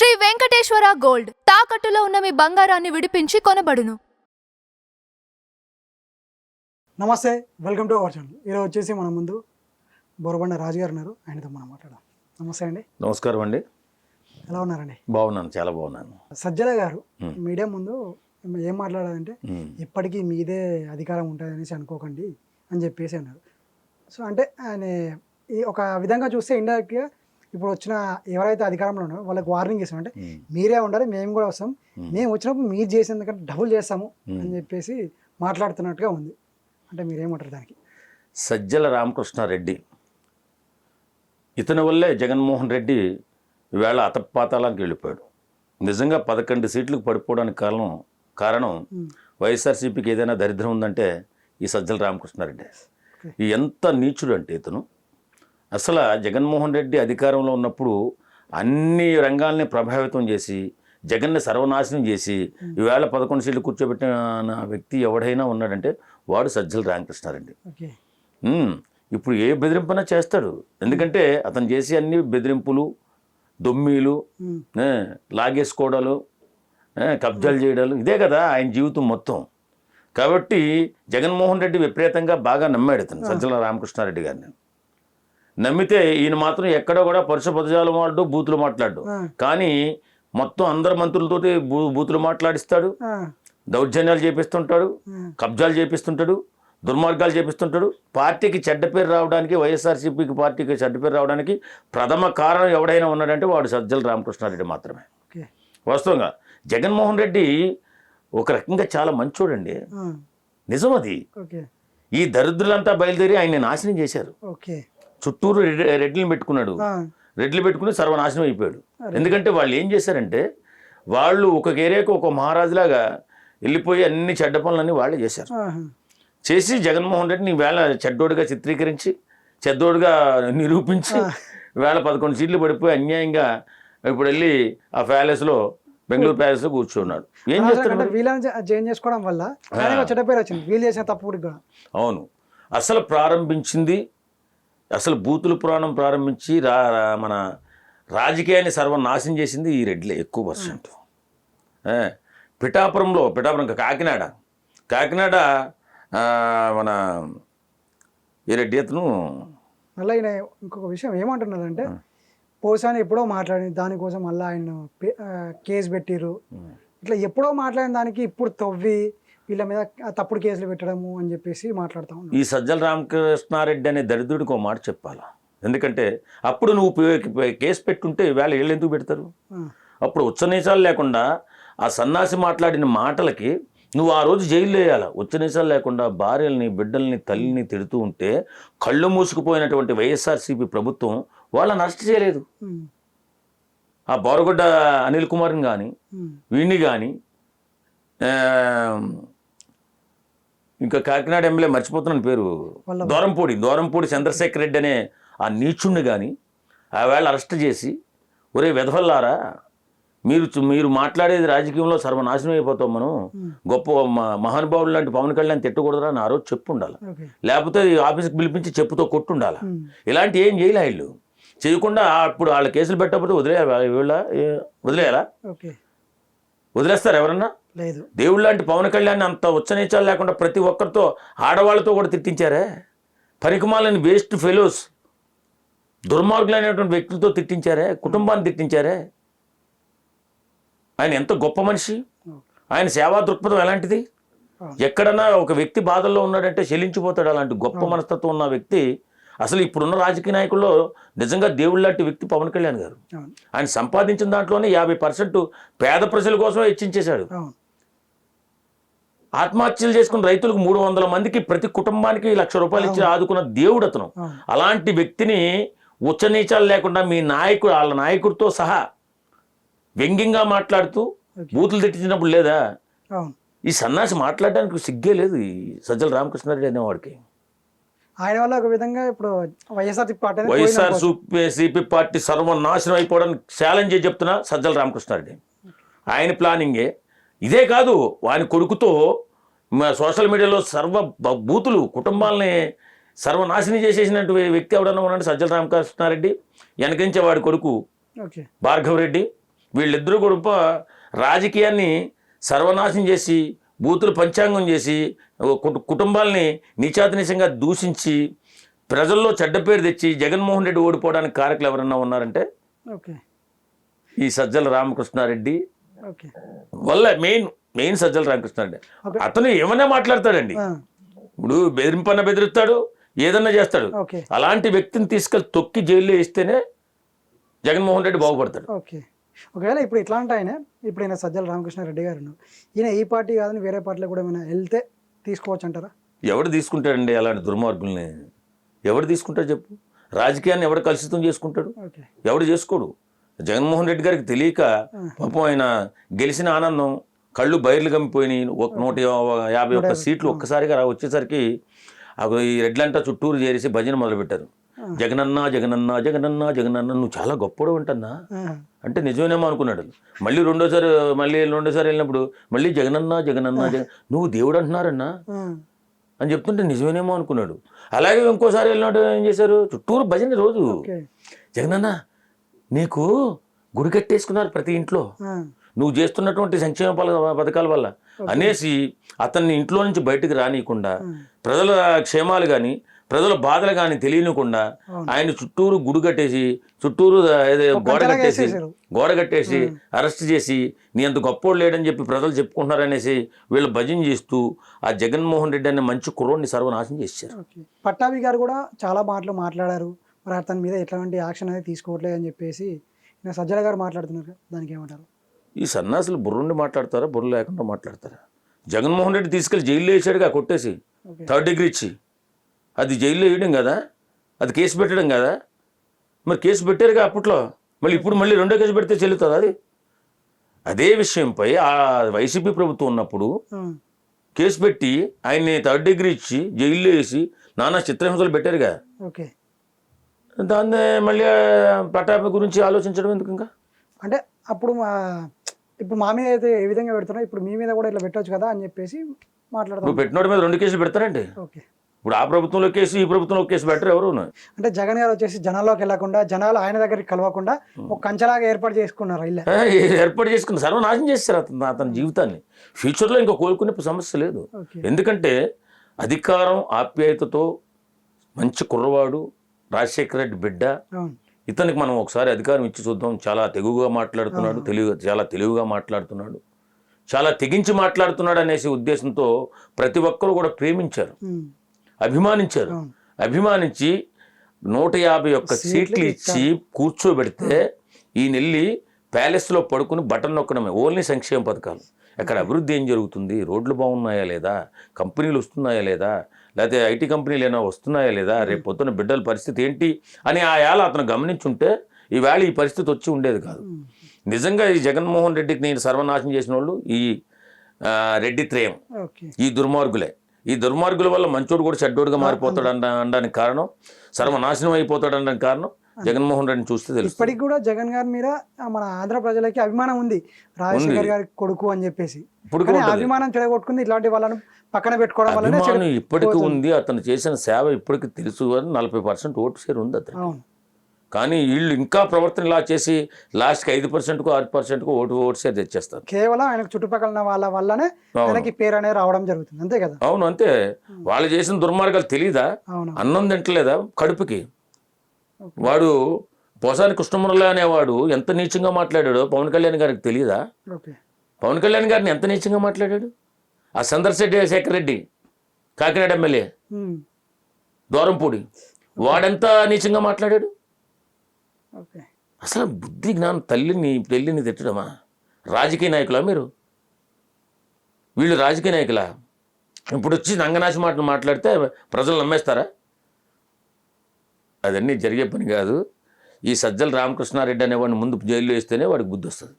Shri Venkateswara gold. తాకట్టులో ఉన్న మీ బంగారాన్ని విడిపించి కొనబడును. నమస్తే వెల్కమ్ టు అవర్ ఛానల్. ఈరోజు వచ్చేసి మన ముందు బోరబండ రాజు గారు ఉన్నారు. ఆయనతో మనం మాట్లాడదాం. నమస్తే అండి. నమస్కారం అండి. ఎలా ఉన్నారండి? బాగున్నాను చాలా బాగున్నాను. సజ్జల గారు. మీడియా ముందు ఏం మాట్లాడారంటే మ్. మీదే అధికారం ఉంటుంది అనేసి అనుకోకండి అని చెప్పేసి అన్నారు. సో అంటే ఆయన ఈ ఒక విధంగా చూస్తే ఇండైరెక్ట్గా ఇప్పుడు వచ్చిన ఎవరైతే అధికారంలో ఉన్నారో వాళ్ళకి వార్నింగ్ ఇస్తాం అంటే. మీరే ఉండాలి మేము కూడా వస్తాం. మేము వచ్చినప్పుడు మీరు చేసేందుకంటే డబుల్ చేస్తాము. అని చెప్పేసి మాట్లాడుతున్నట్టుగా ఉంది అంటే మీరేమంటారు దానికి సజ్జల రామకృష్ణారెడ్డి ఇతని వల్లే జగన్మోహన్ రెడ్డి ఈవేళ అతపాతాలకు వెళ్ళిపోయాడు నిజంగా పదకొండు సీట్లకు పడిపోవడానికి కారణం కారణం. వైఎస్ఆర్సీపీకి ఏదైనా దరిద్రం ఉందంటే ఈ సజ్జల రామకృష్ణారెడ్డి ఎంత నీచుడు అంటే ఇతను అసలు జగన్మోహన్ రెడ్డి అధికారంలో ఉన్నప్పుడు అన్ని రంగాల్ని ప్రభావితం చేసి జగన్ని సర్వనాశనం చేసి ఈవేళ పదకొండు సీట్లు కూర్చోబెట్టిన వ్యక్తి ఎవడైనా ఉన్నాడంటే వాడు సజ్జల రామకృష్ణారెడ్డి. ఇప్పుడు ఏ బెదిరింపైనా చేస్తాడు. ఎందుకంటే అతను చేసే అన్ని బెదిరింపులు దొమ్మీలు లాగేసుకోవడాలు కబ్జాలు చేయడాలు ఇదే కదా ఆయన జీవితం మొత్తం. కాబట్టి జగన్మోహన్ రెడ్డి విపరీతంగా బాగా నమ్మాడు ఇతను సజ్జల రామకృష్ణారెడ్డి గారిని. నమ్మితే ఈయన మాత్రం ఎక్కడో కూడా పరుష పదజాలు మాట్లాడు బూతులు మాట్లాడు. కానీ మొత్తం అందరు మంత్రులతోటి బూ బూతులు మాట్లాడిస్తాడు. దౌర్జన్యాలు చేపిస్తుంటాడు. కబ్జాలు చేపిస్తుంటాడు. దుర్మార్గాలు చేపిస్తుంటాడు. పార్టీకి చెడ్డ పేరు రావడానికి వైఎస్ఆర్సీపీకి పార్టీకి చెడ్డ పేరు రావడానికి ప్రథమ కారణం ఎవడైనా ఉన్నాడంటే వాడు సజ్జల రామకృష్ణారెడ్డి మాత్రమే. వాస్తవంగా జగన్మోహన్ రెడ్డి ఒక రకంగా చాలా మంచోడండి. నిజం అది ఈ దరిద్రులంతా బయలుదేరి ఆయన్ని నాశనం చేశారు. చుట్టూరు రెడ్- రెడ్లను పెట్టుకున్నాడు. రెడ్లు పెట్టుకుని సర్వనాశనం అయిపోయాడు. ఎందుకంటే వాళ్ళు ఏం చేశారంటే వాళ్ళు ఒక ఏరియాకు ఒక మహారాజులాగా వెళ్ళిపోయి అన్ని చెడ్డ పనులన్నీ వాళ్ళే చేశారు. చేసి జగన్మోహన్ రెడ్డిని వేళ చెడ్డోడుగా చిత్రీకరించి చెడ్డోడుగా నిరూపించి వేళ పదకొండు సీట్లు పడిపోయి అన్యాయంగా ఇప్పుడు వెళ్ళి ఆ ప్యాలెస్లో బెంగళూరు ప్యాలెస్లో కూర్చున్నాడు. ఏం వీళ్ళని జాయిన్ చేసుకోవడం వల్ల చెడ్డ పేరు వచ్చింది. వీళ్ళు చేసిన తప్పు కూడా. అవును. అసలు ప్రారంభించింది అసలు బూతుల పురాణం ప్రారంభించి రా మన రాజకీయాన్ని సర్వనాశనం చేసింది ఈ రెడ్లే ఎక్కువ పర్సెంట్. పిఠాపురంలో పిఠాపురం కాకినాడ. కాకినాడ మన ఈ రెడ్డి అతను మళ్ళీ ఆయన ఇంకొక విషయం ఏమంటున్నారంటే పోసాని ఎప్పుడో మాట్లాడింది దానికోసం మళ్ళీ ఆయన కేసు పెట్టిర్రు. ఇట్లా ఎప్పుడో మాట్లాడిన దానికి ఇప్పుడు తవ్వి వీళ్ళ మీద తప్పుడు కేసులు పెట్టడము అని చెప్పేసి మాట్లాడుతూ ఉన్నాం ఈ సజ్జల రామకృష్ణారెడ్డి అనే దరిద్రుడికి ఒక మాట చెప్పాలా? ఎందుకంటే అప్పుడు నువ్వు కేసు పెట్టుంటే వేళ ఏళ్ళు ఎందుకు పెడతారు? అప్పుడు ఉచ్చనీచాలు లేకుండా ఆ సన్నాసి మాట్లాడిన మాటలకి నువ్వు ఆ రోజు జైలు వేయాల? ఉచ్చనీచాలు లేకుండా భార్యల్ని బిడ్డల్ని తల్లిని తిడుతూ ఉంటే కళ్ళు మూసుకుపోయినటువంటి వైఎస్ఆర్సీపీ ప్రభుత్వం వాళ్ళని అరెస్ట్ చేయలేదు. ఆ బోరగొడ్డ అనిల్ కుమార్ని కానీ వీణ్ణి కానీ ఇంకా కాకినాడ ఎమ్మెల్యే మర్చిపోతున్నాను పేరు. దూరంపూడి దూరంపూడి చంద్రశేఖర్ రెడ్డి అనే ఆ నీచుణ్ణి కానీ ఆ వేళ అరెస్ట్ చేసి ఒరే వెధవల్లారా మీరు మీరు మాట్లాడేది రాజకీయంలో సర్వనాశనం అయిపోతాం మనం. గొప్ప మహానుభావులు లాంటి పవన్ కళ్యాణ్ తిట్టకూడదురా అని ఆ రోజు చెప్పు ఉండాలి ఓకే. లేకపోతే ఈ ఆఫీస్కి పిలిపించి చెప్పుతో కొట్టుండాలి. ఇలాంటి ఏం చేయలే వీళ్ళు. చేయకుండా అప్పుడు వాళ్ళ కేసులు పెట్టకపోతే వదిలేయాలా? వీళ్ళ వదిలేయాలా? వదిలేస్తారు ఎవరన్నా? లేదు. దేవుడు లాంటి పవన్ కళ్యాణ్ అంత ఉచ్చనీచాలు లేకుండా ప్రతి ఒక్కరితో ఆడవాళ్ళతో కూడా తిట్టించారే? పనికిమాలని వేస్ట్ ఫెలోస్ దుర్మార్గులైనటువంటి వ్యక్తులతో తిట్టించారే? కుటుంబాన్ని తిట్టించారే? ఆయన ఎంత గొప్ప మనిషి? ఆయన సేవా దృక్పథం ఎలాంటిది. ఎక్కడన్నా ఒక వ్యక్తి బాధల్లో ఉన్నాడంటే చెల్లించిపోతాడు అలాంటి గొప్ప మనస్తత్వం ఉన్న వ్యక్తి. అసలు ఇప్పుడున్న రాజకీయ నాయకుల్లో నిజంగా దేవుడు లాంటి వ్యక్తి పవన్ కళ్యాణ్ గారు. ఆయన సంపాదించిన దాంట్లోనే యాభై పర్సెంట్ పేద ప్రజల కోసం హెచ్చించేశాడు ఆత్మహత్యలు చేసుకున్న రైతులకు మూడు వందల మందికి ప్రతి కుటుంబానికి లక్ష రూపాయలు ఇచ్చి ఆదుకున్న దేవుడు అతను. అలాంటి వ్యక్తిని ఉచ్చనీచాలు లేకుండా మీ నాయకుడు వాళ్ళ నాయకుడితో సహా వ్యంగ్యంగా మాట్లాడుతూ. బూతులు తిట్టించినప్పుడు లేదా? ఈ సన్నాసి మాట్లాడడానికి సిగ్గే లేదు ఈ సజ్జల రామకృష్ణారెడ్డి అనేవాడికి. ఆయన వల్ల ఒక విధంగా ఇప్పుడు YSR party YSR. CP party సర్వనాశనం అయిపోవడానికి ఛాలెంజ్ చేసి చెప్తున్నా సజ్జల రామకృష్ణారెడ్డి. ఆయన ప్లానింగే ఇదే కాదు వాని కొడుకుతో సోషల్ మీడియాలో సర్వ బూతులు కుటుంబాలని సర్వనాశనం చేసేసినటువంటి వ్యక్తి ఎవడన్నా ఉన్నాడు? సజ్జల రామకృష్ణారెడ్డి వెనకించే వాడి కొడుకు ఓకే. భార్గవ్ రెడ్డి వీళ్ళిద్దరూ కూడా రాజకీయాన్ని సర్వనాశనం చేసి బూతులు పంచాంగం చేసి కుటుంబాల్ని నీచాతినిశంగా దూషించి ప్రజల్లో చెడ్డ పేరు తెచ్చి జగన్మోహన్ రెడ్డి ఓడిపోవడానికి కారకులు ఎవరన్నా ఉన్నారంటే ఓకే. ఈ సజ్జల రామకృష్ణారెడ్డి వల్ల main main Sajjala Ramakrishna Reddy Okay. అతను ఏమైనా మాట్లాడతాడండి. ఇప్పుడు బెదిరింపన్న బెదిరిస్తాడు ఏదన్నా చేస్తాడు. అలాంటి వ్యక్తిని తీసుకెళ్ళి తొక్కి జైల్లో వేస్తేనే జగన్మోహన్ రెడ్డి బాగుపడతాడు. ఓకే. ఒకవేళ ఇప్పుడు ఇట్లాంటి ఆయన ఇప్పుడు ఈయన సజ్జల రామకృష్ణారెడ్డి గారు. ఈయన ఈ పార్టీ కాదని వేరే పార్టీలో కూడా ఏమైనా వెళ్తే తీసుకోవచ్చు అంటారా? ఎవడు తీసుకుంటాడండి అలాంటి దుర్మార్గుల్ని? ఎవడు తీసుకుంటాడు చెప్పు? రాజకీయాన్ని ఎవడు కలుషితం చేసుకుంటాడు? ఎవడు చేసుకోడు? జగన్మోహన్ రెడ్డి గారికి తెలియక పాపం ఆయన గెలిచిన ఆనందం కళ్ళు బయర్లు కమ్మిపోయినాయి ఒక నూట యాభై ఒక్క సీట్లు ఒక్కసారిగా రా వచ్చేసరికి అవి ఈ రెడ్లంతా చుట్టూరు చేరేసి భజన మొదలుపెట్టారు. జగనన్న జగనన్న జగనన్న జగనన్న నువ్వు చాలా గొప్పడు అంటన్నా? ఆ, అంటే నిజమేనేమో అనుకున్నాడు. మళ్ళీ రెండోసారి మళ్ళీ రెండోసారి వెళ్ళినప్పుడు మళ్ళీ జగనన్న జగనన్న జగన్ నువ్వు దేవుడు అంటున్నారన్నా? అని చెప్తుంటే నిజమేనేమో అనుకున్నాడు. అలాగే ఇంకోసారి వెళ్ళినట్టు ఏం చేశారు? చుట్టూరు భజన రోజు. జగనన్న నీకు గుడి కట్టేసుకున్నారు ప్రతి ఇంట్లో. నువ్వు చేస్తున్నటువంటి సంక్షేమ పథకాల వల్ల. అనేసి అతన్ని ఇంట్లో నుంచి బయటకు రానియకుండా ప్రజల క్షేమాలు కానీ ప్రజల బాధలు కానీ తెలియనికుండా ఆయన చుట్టూరు గుడి కట్టేసి చుట్టూరు గోడ కట్టేసి. గోడ కట్టేసి అరెస్ట్ చేసి నీ అంత గొప్పోడు లేడని చెప్పి ప్రజలు చెప్పుకుంటున్నారనేసి వీళ్ళు భజన చేస్తూ ఆ జగన్మోహన్ రెడ్డి అనే మంచి కుర్రోడిని సర్వనాశనం చేశారు పట్టాభి గారు కూడా చాలా మాటలు మాట్లాడారు. మరి అతని మీద ఎట్లాంటి యాక్షన్ అనేది తీసుకోవట్లేదు అని చెప్పేసి ఈయన సజ్జల గారు మాట్లాడుతున్నారు దానికి ఏమంటారు? ఈ సన్నాసులు బుర్రుండి మాట్లాడతారా బుర్ర లేకుండా మాట్లాడతారా? జగన్మోహన్ రెడ్డి తీసుకెళ్ళి జైల్లో వేసాడుగా కొట్టేసి. థర్డ్ డిగ్రీ ఇచ్చి. అది జైల్లో వేయడం కదా? అది కేసు పెట్టడం కదా? మరి కేసు పెట్టారుగా అప్పట్లో. మళ్ళీ ఇప్పుడు మళ్ళీ రెండో కేసు పెడితే చెల్లుతుంది అది? అదే విషయంపై ఆ వైసీపీ ప్రభుత్వం ఉన్నప్పుడు కేసు పెట్టి ఆయన్ని థర్డ్ డిగ్రీ ఇచ్చి జైల్లో వేసి నానా చిత్రహింసలు పెట్టారుగా. ఓకే. దాన్ని మళ్ళీ పటాపి గురించి ఆలోచించడం ఎందుకు ఇంకా? అంటే అప్పుడు మా ఇప్పుడు మా మీద అయితే ఏ విధంగా పెడుతున్నారో ఇప్పుడు మీ మీద కూడా ఇట్లా పెట్టొచ్చు కదా అని చెప్పేసి మాట్లాడతాం పెట్టినోడి మీద రెండు కేసులు పెడతారండి. ఓకే. ఇప్పుడు ఆ ప్రభుత్వంలో కేసు ఈ ప్రభుత్వంలో కేసు పెట్టరు ఎవరు? అంటే జగన్ గారు వచ్చేసి జనాల్లోకి వెళ్ళకుండా జనాలు ఆయన దగ్గరికి కలవకుండా ఒక కంచెలాగా ఏర్పాటు చేసుకున్నారు ఇలా ఏర్పాటు చేసుకుని సర్వనాశనం చేస్తారు అతను అతని జీవితాన్ని. ఫ్యూచర్లో ఇంకా కోలుకునే సమస్య లేదు. ఎందుకంటే అధికారం ఆప్యాయతతో మంచి కుర్రవాడు రాజశేఖర రెడ్డి బిడ్డ. ఇతనికి మనం ఒకసారి అధికారం ఇచ్చి చూద్దాం. చాలా తెగువగా మాట్లాడుతున్నాడు తెలివి చాలా తెలివిగా మాట్లాడుతున్నాడు. చాలా తెగించి మాట్లాడుతున్నాడు అనేసి ఉద్దేశంతో ప్రతి ఒక్కరూ కూడా ప్రేమించారు. అభిమానించారు. అభిమానించి నూట యాభై ఒక్క సీట్లు సీట్లు ఇచ్చి కూర్చోబెడితే ఈ నెల్లి ప్యాలెస్లో పడుకుని బటన్ నొక్కడమే ఓన్లీ సంక్షేమ పథకాలు. అక్కడ అభివృద్ధి ఏం జరుగుతుంది? రోడ్లు బాగున్నాయా లేదా? కంపెనీలు వస్తున్నాయా లేదా? లేకపోతే ఐటీ కంపెనీలు ఏమైనా వస్తున్నాయా లేదా? రేపు పొద్దున బిడ్డల పరిస్థితి ఏంటి? అని ఆ ఏళ అతను గమనించుంటే ఈవేళ ఈ పరిస్థితి వచ్చి ఉండేది కాదు. నిజంగా ఈ జగన్మోహన్ రెడ్డికి నేను సర్వనాశనం చేసిన వాళ్ళు ఈ రెడ్డి త్రయం. ఈ దుర్మార్గులే. ఈ దుర్మార్గుల వల్ల మంచోడు కూడా చెడ్డోడుగా మారిపోతాడు అనడానికి కారణం సర్వనాశనం అయిపోతాడు అనడానికి కారణం జగన్మోహన్ రెడ్డిని చూస్తే తెలుస్తుంది. ఇప్పటికి కూడా జగన్ గారి మీద మన ఆంధ్ర ప్రజలకి అభిమానం ఉంది. రాజశేఖర్ గారి కొడుకు అని చెప్పేసి. ఇప్పుడు అభిమానం చెడగొట్టుకుంది ఇట్లాంటి వాళ్ళని పక్కన పెట్టుకోవడం చెడు- ఇప్పటికీ ఉంది. అతను చేసిన సేవ ఇప్పటికీ తెలుసు అని నలభై పర్సెంట్ ఓటు షేర్ ఉంది అతను కానీ వీళ్ళు ఇంకా ప్రవర్తన ఇలా చేసి లాస్ట్కి ఐదు పర్సెంట్కు ఆరు పర్సెంట్కు ఓటు ఓటు షేర్ తెచ్చేస్తారు. కేవలం ఆయనకు చుట్టుపక్కల వాళ్ళ వల్లనే ఆయనకి పేరు అనేది రావడం జరుగుతుంది. అంతే కదా? అవును అంతే. వాళ్ళు చేసిన దుర్మార్గాలు అవును. అన్నం తింటలేదా కడుపుకి? వాడు పోసాని కృష్ణమురళి అనేవాడు ఎంత నీచంగా మాట్లాడాడో పవన్ కళ్యాణ్ గారికి తెలియదా? పవన్ కళ్యాణ్ గారిని ఎంత నీచంగా మాట్లాడాడు? ఆ చంద్రశెట్టి శేఖర్ రెడ్డి కాకినాడ ఎమ్మెల్యే. దూరంపూడి వాడెంత నీచంగా మాట్లాడాడు? అసలు బుద్ధి జ్ఞానం తల్లిని పెళ్ళిని తిట్టడమా? రాజకీయ నాయకులా మీరు? వీళ్ళు రాజకీయ నాయకులా? ఇప్పుడు వచ్చి నంగనాశి మాటలు మాట్లాడితే ప్రజలు నమ్మేస్తారా? అదన్నీ జరిగే పని కాదు. ఈ సజ్జల రామకృష్ణారెడ్డి అనేవాడిని ముందు జైల్లో వేస్తేనే వాడికి బుద్ధి వస్తుంది